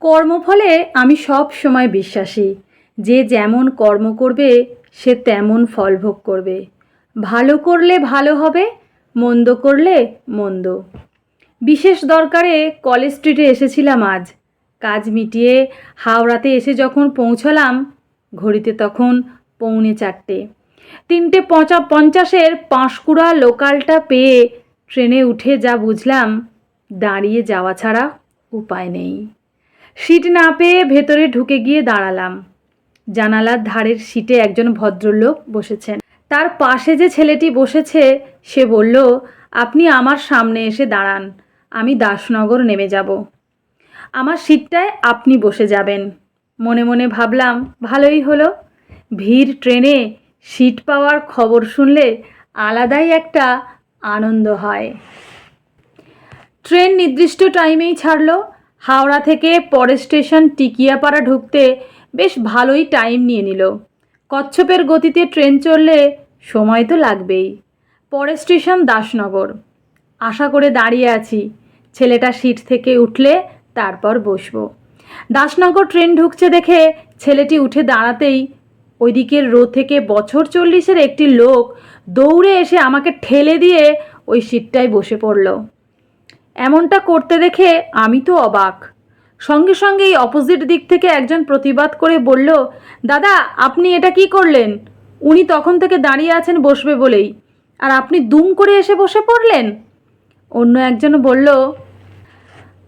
কর্মফলে আমি সব সময় বিশ্বাসী। যে যেমন কর্ম করবে, সে তেমন ফল ভোগ করবে। ভালো করলে ভালো হবে, মন্দ করলে মন্দ। বিশেষ দরকারে কলেজ স্ট্রিটে এসেছিলাম আজ। কাজ মিটিয়ে হাওড়াতে এসে যখন পৌঁছলাম, ঘড়িতে তখন পৌনে চারটে। তিনটে পঁচা পঞ্চাশের পাঁশকুড়া লোকালটা পেয়ে ট্রেনে উঠে যা বুঝলাম, দাঁড়িয়ে যাওয়া ছাড়া উপায় নেই। সিট না পেয়ে ভেতরে ঢুকে গিয়ে দাঁড়ালাম। জানালার ধারের সিটে একজন ভদ্রলোক বসেছেন। তার পাশে যে ছেলেটি বসেছে, সে বলল, আপনি আমার সামনে এসে দাঁড়ান, আমি দাসনগর নেমে যাব। আমার সিটটায় আপনি বসে যাবেন। মনে মনে ভাবলাম, ভালোই হলো। ভিড় ট্রেনে সিট পাওয়ার খবর শুনলে আলাদাই একটা আনন্দ হয়। ট্রেন নির্দিষ্ট টাইমেই ছাড়লো হাওড়া থেকে পরের স্টেশন টিকিয়াপাড়া ঢুকতে বেশ ভালোই টাইম নিয়ে নিল। কচ্ছপের গতিতে ট্রেন চললে সময় তো লাগবেই। পরের স্টেশন দাসনগর। আশা করে দাঁড়িয়ে আছি, ছেলেটা সিট থেকে উঠলে তারপর বসবো। দাসনগর ট্রেন ঢুকছে দেখে ছেলেটি উঠে দাঁড়াতেই ওইদিকের রো থেকে বছর চল্লিশের একটি লোক দৌড়ে এসে আমাকে ঠেলে দিয়ে ওই সিটটায় বসে পড়ল। এমনটা করতে দেখে আমি তো অবাক। সঙ্গে সঙ্গে এই অপোজিট দিক থেকে একজন প্রতিবাদ করে বলল, দাদা, আপনি এটা কি করলেন? উনি তখন থেকে দাঁড়িয়ে আছেন বসবে বলেই। আর আপনি দুম করে এসে বসে পড়লেন? অন্য একজন বলল,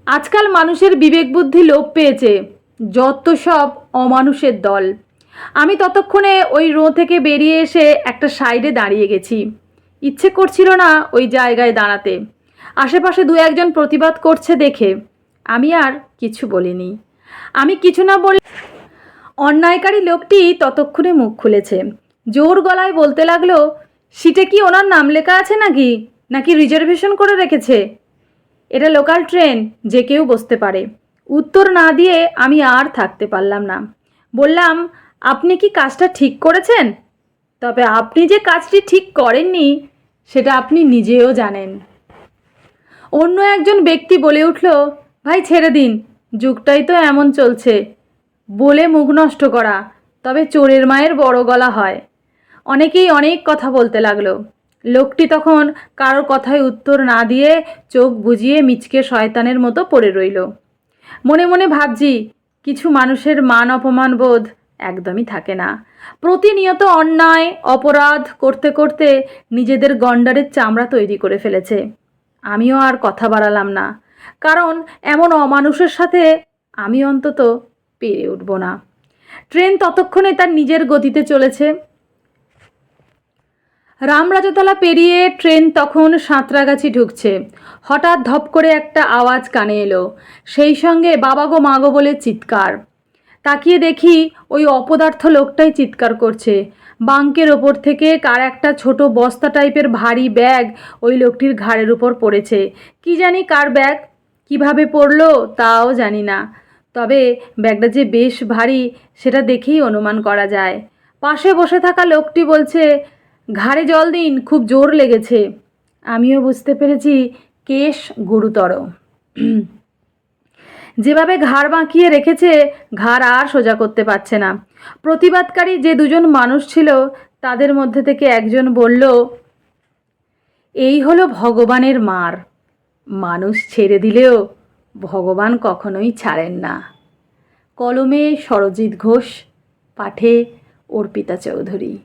আজকাল মানুষের বিবেক বুদ্ধি লোপ পেয়েছে। যত সব অমানুষের দল। আমি ততক্ষণে ওই রো থেকে বেরিয়ে এসে একটা সাইডে দাঁড়িয়ে গেছি। ইচ্ছে করছিল না ওই জায়গায় দাঁড়াতে। আশেপাশে দু একজন প্রতিবাদ করছে দেখে। আমি আর কিছু বলিনি। আমি কিছু না বল অন্যায়কারী লোকটি ততক্ষণে মুখ খুলেছে। জোর গলায় বলতে লাগল, সিটে কি ওনার নাম লেখা আছে নাকি? নাকি রিজার্ভেশন করে রেখেছে? এটা লোকাল ট্রেন, যে কেউ বসতে পারে। উত্তর না দিয়ে আমি আর থাকতে পারলাম না। বললাম, আপনি কি কাজটা ঠিক করেছেন? তবে আপনি যে কাজটি ঠিক করেননি, সেটা আপনি নিজেও জানেন। অন্য একজন ব্যক্তি বলে উঠল, ভাই, ছেড়ে দিন। যুগটাই তো এমন চলছে। বলে মুখ নষ্ট করা, তবে চোরের মায়ের বড় গলা হয়। অনেকেই অনেক কথা বলতে লাগল। লোকটি তখন কারোর কথায় উত্তর না দিয়ে চোখ বুজিয়ে মিচকে শয়তানের মতো পড়ে রইল। মনে মনে ভাবছি, কিছু মানুষের মান অপমান বোধ একদমই থাকে না। প্রতিনিয়ত অন্যায়, অপরাধ করতে করতে নিজেদের গন্ডারের চামড়া তৈরি করে ফেলেছে। আমিও আর কথা বাড়ালাম না। কারণ এমন অমানুষের সাথে আমি অন্তত পেরে উঠব না। ট্রেন ততক্ষণে তার নিজের গতিতে চলেছে। রামরাজতলা পেরিয়ে ট্রেন তখন সাঁতরাগাছি ঢুকছে। হঠাৎ ধপ করে একটা আওয়াজ কানে এলো। সেই সঙ্গে বাবা গো মাগো বলে চিৎকার। তাকিয়ে দেখি ওই অপদার্থ লোকটাই চিৎকার করছে। বাঙ্কের ওপর থেকে কার একটা ছোট বস্তা টাইপের ভারী ব্যাগ ওই লোকটির ঘাড়ের উপর পড়েছে। কি জানি কার ব্যাগ? কীভাবে পড়ল তাও জানি না। তবে ব্যাগটা যে বেশ ভারী, সেটা দেখেই অনুমান করা যায়। পাশে বসে থাকা লোকটি বলছে, ঘাড়ে জল দিন, খুব জোর লেগেছে। আমিও বুঝতে পেরেছি, কেশ গুরুতর। যেভাবে ঘাড় বাঁকিয়ে রেখেছে, ঘাড় আর সোজা করতে পারছে না। প্রতিবাদকারী যে দুজন মানুষ ছিল, তাদের মধ্যে থেকে একজন বলল, এই হলো ভগবানের মার। মানুষ ছেড়ে দিলেও ভগবান কখনোই ছাড়েন না। কলমে সরজিৎ ঘোষ, পাঠে অর্পিতা চৌধুরী।